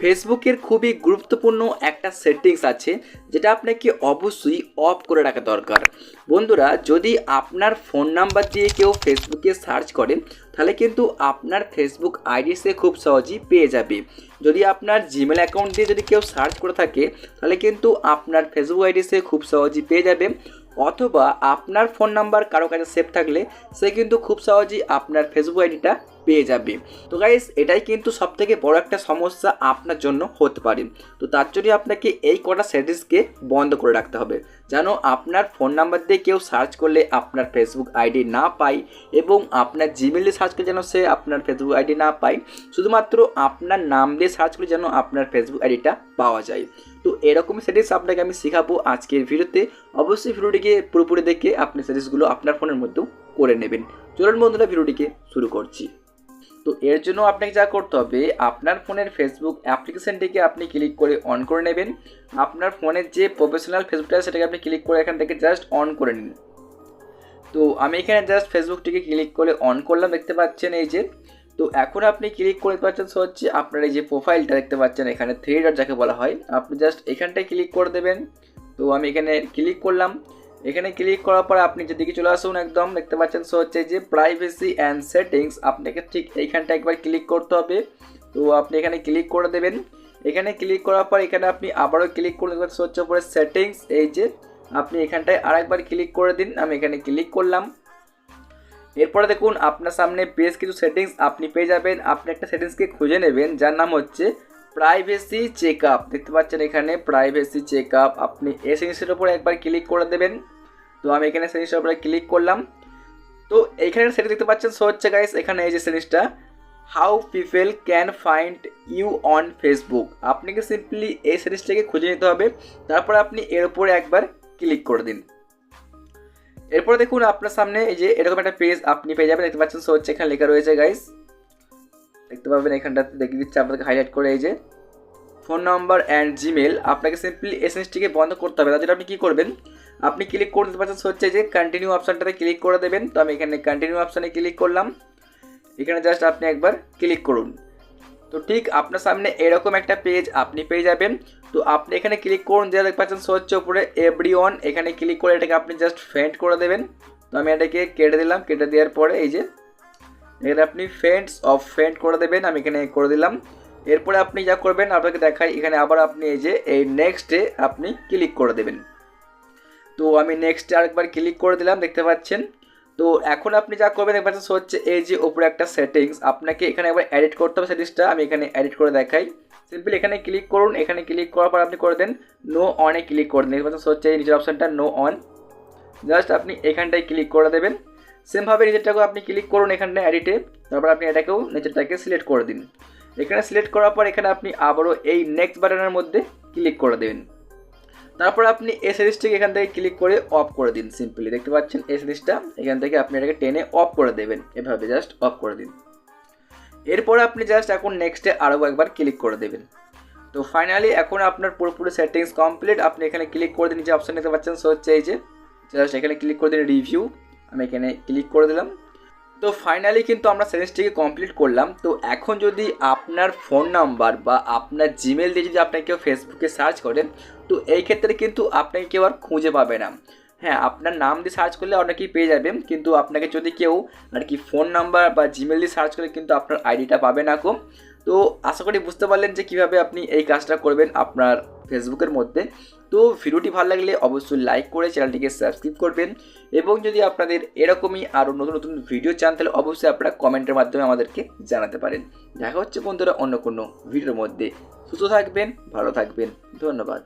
ফেসবুকের খুবই গুরুত্বপূর্ণ একটা সেটিংস আছে, যেটা আপনাকে অবশ্যই অফ করে রাখা দরকার। বন্ধুরা, যদি আপনার ফোন নাম্বার দিয়ে কেউ ফেসবুকে সার্চ করে, তাহলে কিন্তু আপনার ফেসবুক আইডি সে খুব সহজেই পেয়ে যাবে। যদি আপনার জিমেল অ্যাকাউন্ট দিয়ে যদি কেউ সার্চ করে থাকে, তাহলে কিন্তু আপনার ফেসবুক আইডি সে খুব সহজেই পেয়ে যাবে। অথবা আপনার ফোন নাম্বার কারও কাছে সেভ থাকলে, সে কিন্তু খুব সহজেই আপনার ফেসবুক আইডিটা পেয়ে যাবে। তো গাইস এটাই কিন্তু সব থেকে বড় একটা সমস্যা আপনার জন্য হতে পারে। তো তার জন্য আপনাকে এই কটা সেটিংসকে বন্ধ করে রাখতে হবে। যেন আপনার ফোন নাম্বার দিয়ে কেউ সার্চ করলে আপনার ফেসবুক আইডি না পায় এবং আপনার জিমেলে সার্চ করলে যেন সে আপনার ফেসবুক আইডি না পায়। শুধুমাত্র আপনার নাম দিয়ে সার্চ করলে যেন আপনার ফেসবুক আইডিটা পাওয়া যায়। তো এরকমই সেটিংস আপনাকে আমি শেখাবো আজকের ভিডিওতে। অবশ্যই ভিডিওটিকে পুরোপুরি দেখে আপনি সেটিংসগুলো আপনার ফোনের মধ্যেও করে নেবেন। চলুন বন্ধুরা, ভিডিওটিকে শুরু করছি। তো এর জন্য আপনাকে যা করতে হবে, আপনার ফোনের ফেসবুক অ্যাপ্লিকেশনটিকে আপনি ক্লিক করে অন করে নেবেন। আপনার ফোনের যে প্রফেশনাল ফেসবুকটা সেটাকে আপনি ক্লিক করে এখান থেকে জাস্ট অন করে নিন। তো আমি এখানে জাস্ট ফেসবুকটিকে ক্লিক করে অন করলাম, দেখতে পাচ্ছেন এই যে। তো এখন আপনি ক্লিক করে সো হচ্ছে আপনার এই যে প্রোফাইলটা দেখতে পাচ্ছেন, এখানে থ্রি ডট যাকে বলা হয়। আপনি জাস্ট এখানটায় ক্লিক করে দেবেন। তো আমি এখানে ক্লিক করলাম। এখানে ক্লিক করার পর আপনি যেদিকে চলে আসুন একদম, দেখতে পাচ্ছেন সো হচ্ছে যে প্রাইভেসি অ্যান্ড সেটিংস আপনাকে ঠিক এইখানটা একবার ক্লিক করতে হবে। তো আপনি এখানে ক্লিক করে দেবেন। এখানে ক্লিক করার পর এখানে আপনি আবারও ক্লিক করে দেবেন সো হচ্ছে উপরে সেটিংস এই যে আপনি এখানটায় আরেকবার ক্লিক করে দিন, আমি এখানে ক্লিক করলাম। এরপরে দেখুন, আপনার সামনে বেশ কিছু সেটিংস আপনি পেয়ে যাবেন। আপনি একটা সেটিংসকে খুঁজে নেবেন, যার নাম হচ্ছে প্রাইভেসি চেক আপ দেখতে পাচ্ছেন এখানে প্রাইভেসি চেক আপ আপনি এই জিনিসের উপরে একবার ক্লিক করে দেবেন। তো আমি এখানে জিনিসটার উপরে ক্লিক করলাম। তো এইখানে সেটা দেখতে পাচ্ছেন। সো হচ্ছে গাইস এখানে এই যে জিনিসটা how people can find you on Facebook আপনাকে সিম্পলি এই সিরিজটাকে খুঁজে নিতে হবে। তারপর আপনি এর উপরে একবার ক্লিক করে দিন। এরপরে দেখুন আপনার সামনে এই যে এরকম একটা পেজ আপনি পেয়ে যাবেন। দেখতে পাচ্ছেন। সো হচ্ছে এখানে লেখা রয়েছে গাইস দেখতে পাবেন এখানটাতে, দেখে দিচ্ছে আপনাকে হাইলাইট করে এই যে। ফোন নাম্বার অ্যান্ড জিমেল আপনাকে সিম্পলি এসএনএসটিকে বন্ধ করতে হবে। তার জন্য আপনি কী করবেন? আপনি ক্লিক করে দিতে পারছেন হচ্ছে যে কন্টিনিউ অপশানটাতে ক্লিক করে দেবেন। তো আমি এখানে কন্টিনিউ অপশানে ক্লিক করলাম। এখানে জাস্ট আপনি একবার ক্লিক করুন। তো ঠিক আপনার সামনে এরকম একটা পেজ আপনি পেয়ে যাবেন। তো আপনি এখানে ক্লিক করুন যেটা দেখতে পাচ্ছেন হচ্ছে উপরে এভরি এখানে ক্লিক করে এটাকে আপনি জাস্ট ফেন্ট করে দেবেন। তো আমি এটাকে কেটে দিলাম। কেটে দেওয়ার পরে এই যে এখানে আপনি ফেন্টস অফ ফেন্ট করে দেবেন, আমি এখানে করে দিলাম। এরপরে আপনি যা করবেন, আপনাকে দেখাই, এখানে আবার আপনি এই যে, এই নেক্সটে আপনি ক্লিক করে দেবেন। তো আমি নেক্সটে আরেকবার ক্লিক করে দিলাম, দেখতে পাচ্ছেন? তো এখন আপনি যা করবেন পাচ্ছেন হচ্ছে এই যে উপরে একটা সেটিংস আপনাকে এখানে একবার এডিট করতে হবে সেটিংসটা আমি এখানে এডিট করে দেখাই। সিম্পলি এখানে ক্লিক করুন, এখানে ক্লিক করার পর আপনি করে দেন নো অনে ক্লিক করে দিন। পাচ্ছেন হচ্ছে এই নিচের অপশানটা নো অন জাস্ট আপনি এখানটায় ক্লিক করে দেবেন। সেমভাবে নিচেরটাকেও আপনি ক্লিক করুন এখানটায় এডিটে তারপর আপনি এটাকেও নিচেরটাকে সিলেক্ট করে দিন। এখানে সিলেক্ট করার পর এখানে আপনি আবারও এই নেক্সট বাটনের মধ্যে ক্লিক করে দেবেন। তারপর আপনি সিরিজটিকে এখান থেকে ক্লিক করে অফ করে দিন সিম্পলি দেখতে পাচ্ছেন সিরিজটা এখান থেকে আপনি এটাকে টেনে অফ করে দেবেন। এভাবে জাস্ট অফ করে দিন। এরপরে আপনি জাস্ট এখন নেক্সটে আরও একবার ক্লিক করে দেবেন। তো ফাইনালি এখন আপনার পুরোপুরি সেটিংস কমপ্লিট আপনি এখানে ক্লিক করে দিন যে অপশান দেখতে পাচ্ছেন সো হচ্ছে এই যে জাস্ট এখানে ক্লিক করে দিন রিভিউ আমি এখানে ক্লিক করে দিলাম। তো ফাইনালি কিন্তু আমরা সেটিংসটিকে কমপ্লিট করলাম। তো এখন যদি আপনার ফোন নাম্বার বা আপনার জিমেল দিয়ে যদি আপনাকে কেউ ফেসবুকে সার্চ করেন তো এই ক্ষেত্রে কিন্তু আপনাকে কেউ আর খুঁজে পাবে না। হ্যাঁ আপনার নাম দিয়ে সার্চ করলে অনেকেই পেয়ে যাবেন কিন্তু আপনাকে যদি কেউ আর কি ফোন নাম্বার বা জিমেল দিয়ে সার্চ করলে কিন্তু আপনার আইডিটা পাবে না কম তো আশা করি বুঝতে পারলেন যে কীভাবে আপনি এই কাজটা করবেন আপনার ফেসবুকের মধ্যে। তো ভিডিওটি ভালো লাগলে অবশ্যই লাইক করে চ্যানেলটিকে সাবস্ক্রাইব করবেন এবং যদি আপনাদের এরকমই আরও নতুন নতুন ভিডিও চান, তাহলে অবশ্যই আপনারা কমেন্টের মাধ্যমে আমাদেরকে জানাতে পারেন। দেখা হচ্ছে বন্ধুরা অন্য কোনো ভিডিওর মধ্যে। সুস্থ থাকবেন, ভালো থাকবেন। ধন্যবাদ।